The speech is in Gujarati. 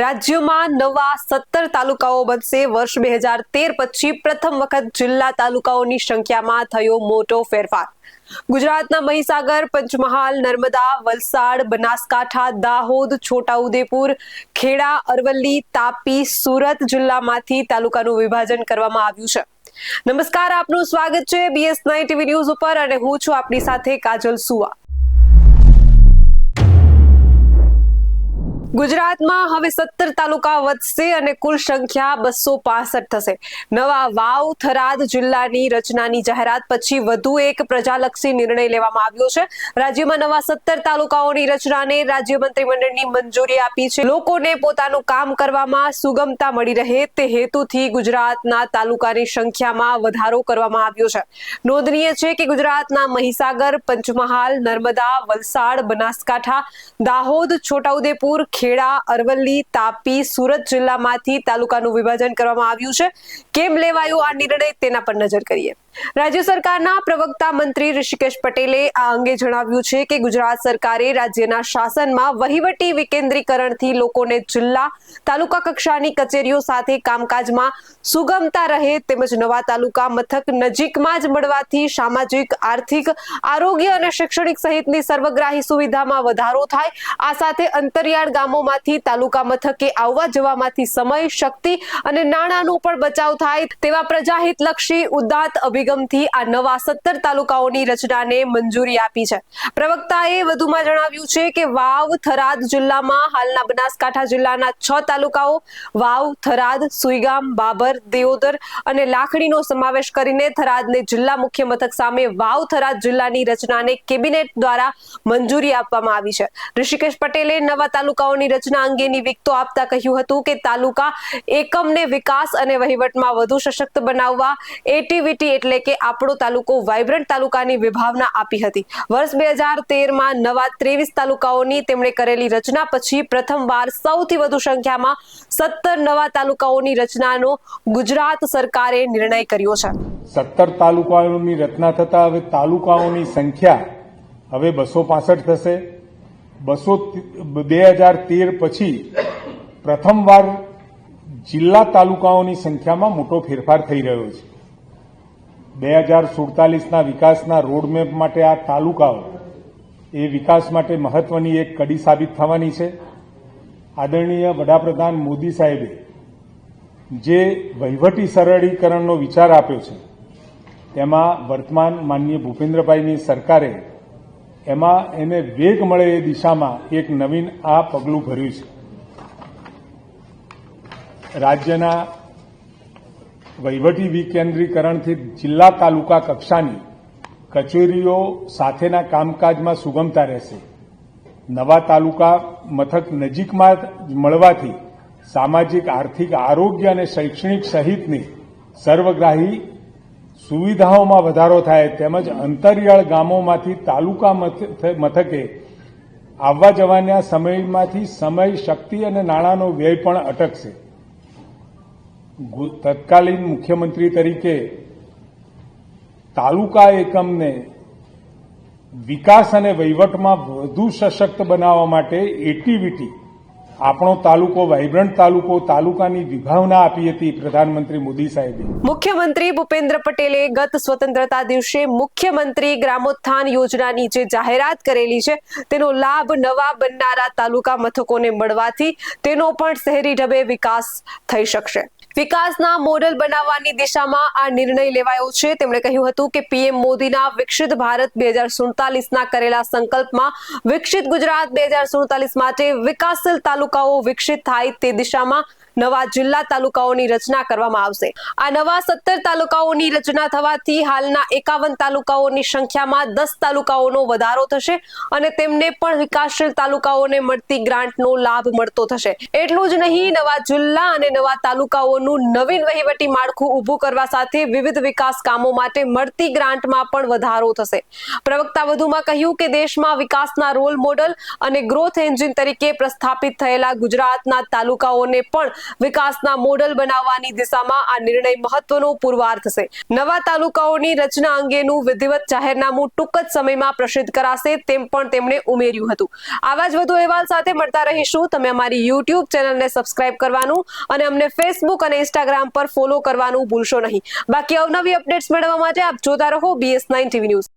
રાજ્યમાં નવા સત્તર તાલુકાઓ બનશે. વર્ષ બે હજાર તેર પછી પ્રથમ વખત જિલ્લા તાલુકાઓની સંખ્યામાં થયો મોટો ફેરફાર. ગુજરાતના મહીસાગર, પંચમહાલ, નર્મદા, વલસાડ, બનાસકાંઠા, દાહોદ, છોટાઉદેપુર, ખેડા, અરવલ્લી, તાપી, સુરત જિલ્લામાંથી તાલુકાનું વિભાજન કરવામાં આવ્યું છે. નમસ્કાર, આપનું સ્વાગત છે બીએસ નાઇન ટીવી ન્યૂઝ ઉપર અને હું છું આપની સાથે કાજલ સુવા. ગુજરાતમાં હવે સત્તર તાલુકા વધશે અને કુલ સંખ્યા બસો પાસઠ થશે. નવા વાવ થરાદ જિલ્લાની રચનાની જાહેરાત પછી વધુ એક પ્રજાલક્ષી નિર્ણય લેવામાં આવ્યો છે. રાજ્યમાં નવા સત્તર તાલુકાઓની રચનાને રાજ્ય મંત્રીમંડળની મંજૂરી આપી છે. લોકોને પોતાનું કામ કરવામાં સુગમતા મળી રહે તે હેતુથી ગુજરાતના તાલુકાની સંખ્યામાં વધારો કરવામાં આવ્યો છે. નોંધનીય છે કે ગુજરાતના મહીસાગર, પંચમહાલ, નર્મદા, વલસાડ, બનાસકાંઠા, દાહોદ, છોટાઉદેપુર ખેડા, અરવલ્લી, તાપી, સુરત જિલ્લામાંથી તાલુકાનું વિભાજન કરવામાં આવ્યું છે. કેમ લેવાયું આ નિર્ણય તેના પર નજર કરીએ. રાજ્ય સરકારના પ્રવક્તા મંત્રી ઋષિકેશ પટેલે આ અંગે જણાવ્યું છે કે ગુજરાત સરકારે રાજ્યના શાસનમાં વહીવટી વિકેન્દ્રીકરણથી લોકોને જિલ્લા તાલુકા કક્ષાની કચેરીઓ સાથે કામકાજમાં સુગમતા રહે તેમજ નવા તાલુકા મથક નજીકમાં જ મળવાથી સામાજિક, આર્થિક, આરોગ્ય અને શૈક્ષણિક સહિતની સર્વગ્રાહી સુવિધામાં વધારો થાય. આ સાથે અંતરિયાળ ગામોમાંથી તાલુકા મથકે આવવા જવામાંથી સમય, શક્તિ અને નાણાંનો પણ બચાવ થાય તેવા પ્રજાહિતલક્ષી ઉદાત્ત અભિગમથી આ નવા સત્તર તાલુકાઓની રચનાને મંજૂરી આપી છે. પ્રવક્તાએ વધુમાં જણાવ્યું છે કે વાવ, થરાદ જિલ્લામાં હાલના બનાસકાંઠા જિલ્લાના છ તાલુકાઓ, વાવ, થરાદ, સુઈગામ, બાબર દેઓદર અને લાખણીનો સમાવેશ કરીને થરાદને જિલ્લા મુખ્ય મથક સામે વાવ, થરાદ જિલ્લાની રચનાને કેબિનેટ દ્વારા મંજૂરી આપવામાં આવી છે. ઋષિકેશ પટેલે નવા તાલુકાઓની રચના અંગેની વિગતો આપતા કહ્યું હતું કે તાલુકા એકમને વિકાસ અને વહીવટમાં વધુ સશક્ત બનાવવા, એટીવીટી એટલે કે આપણો તાલુકો વાઇબ્રન્ટ તાલુકાની વિભાવના આપી હતી. વર્ષ બે હજાર તેરમાં નવા ત્રેવીસ તાલુકાઓની તેમણે કરેલી રચના પછી પ્રથમવાર સૌથી વધુ સંખ્યામાં સત્તર નવા તાલુકાઓની રચનાનો ગુજરાત સરકારે નિર્ણય કર્યો છે. સત્તર તાલુકાઓની રચના થતાં હવે તાલુકાઓની સંખ્યા હવે બસો પાસઠ થશે. બસો બે હજાર તેર પછી પ્રથમવાર જિલ્લા તાલુકાઓની સંખ્યામાં મોટો ફેરફાર થઈ રહ્યો છે. બે હજાર સુડતાલીસના વિકાસના રોડમેપ માટે આ તાલુકાઓ, એ વિકાસ માટે મહત્વની એક કડી સાબિત થવાની છે. આદરણીય વડાપ્રધાન મોદી સાહેબે જે વહીવટી સરળીકરણનો વિચાર આપ્યો છે, તેમાં વર્તમાન માનનીય ભૂપેન્દ્રભાઈની સરકારે એમાં એને વેગ મળે એ દિશામાં એક નવીન આ પગલું ભર્યું છે. રાજ્યના વહીવટી વિકેન્દ્રીકરણથી જિલ્લા તાલુકા કક્ષાની કચેરીઓ સાથેના કામકાજમાં સુગમતા રહેશે. નવા તાલુકા મથક નજીકમાં મળવાથી સામાજિક, આર્થિક, આરોગ્ય અને શૈક્ષણિક સહિતની સર્વગ્રાહી સુવિધાઓમાં વધારો થાય તેમજ અંતરિયાળ ગામોમાંથી તાલુકા મથકે આવવા જવાના સમયમાંથી સમય, શક્તિ અને નાણાંનો વ્યય પણ અટકશે. તત્કાલીન મુખ્યમંત્રી તરીકે તાલુકા એકમને વિકાસ અને વહીવટમાં વધુ સશક્ત બનાવવા માટે એટીવીટી આપણો તાલુકો વાઇબ્રન્ટ તાલુકો, તાલુકાની વિભાવના આપી હતી પ્રધાનમંત્રી મોદી સાહેબે. મુખ્યમંત્રી ભૂપેન્દ્ર પટેલે ગત સ્વતંત્રતા દિવસે મુખ્યમંત્રી ગ્રામોત્થાન યોજનાની જે જાહેરાત કરેલી છે, તેનો લાભ નવા બનનારા તાલુકા મથકોને મળવાથી તેનો પણ શહેરી ઢબે વિકાસ થઈ શકશે. વિકાસના મોડલ બનાવવાની દિશામાં આ નિર્ણય લેવાયો છે. તેમણે કહ્યું હતું કે પીએમ મોદીના વિકસિત ભારત બે હજાર સુડતાલીસના કરેલા સંકલ્પમાં વિકસિત ગુજરાત બે હજાર સુડતાલીસ માટે વિકાસશીલ તાલુકાઓ વિકસિત થાય તે દિશામાં નવા જિલ્લા તાલુકાઓની રચના કરવામાં આવશે. આ નવા સત્તર તાલુકાઓની રચના થવાથી હાલના એકાવન તાલુકાઓની સંખ્યામાં દસ તાલુકાઓનો વધારો થશે અને તેમને પણ વિકાસશીલ તાલુકાઓને મળતી ગ્રાન્ટનો લાભ મળતો થશે. એટલું જ નહીં, નવા જિલ્લા અને નવા તાલુકાઓનું નવીન વહીવટી માળખું ઊભું કરવા સાથે વિવિધ વિકાસ કામો માટે મળતી ગ્રાન્ટમાં પણ વધારો થશે. પ્રવક્તા વધુમાં કહ્યું કે દેશમાં વિકાસના રોલ મોડલ અને ગ્રોથ એન્જિન તરીકે પ્રસ્થાપિત થયેલા ગુજરાતના તાલુકાઓને પણ વિકાસના મોડલ બનાવવાની દિશામાં આ નિર્ણય મહત્વનો પુરવાર થશે. નવા તાલુકાઓની રચના અંગેનું વિધિવત જાહેરનામું ટૂંક જ સમયમાં પ્રસિદ્ધ કરાશે તેમ પણ તેમણે ઉમેર્યું હતું. આવા જ વધુ અહેવાલ સાથે મળતા રહીશું. તમે અમારી યુટ્યુબ ચેનલને સબસ્ક્રાઇબ કરવાનું અને અમને ફેસબુક અને ઇન્સ્ટાગ્રામ પર ફોલો કરવાનું ભૂલશો નહીં. બાકી અવનવી અપડેટ્સ મેળવવા માટે આપ જોતા રહો બીએસ નાઇન ટીવી ન્યૂઝ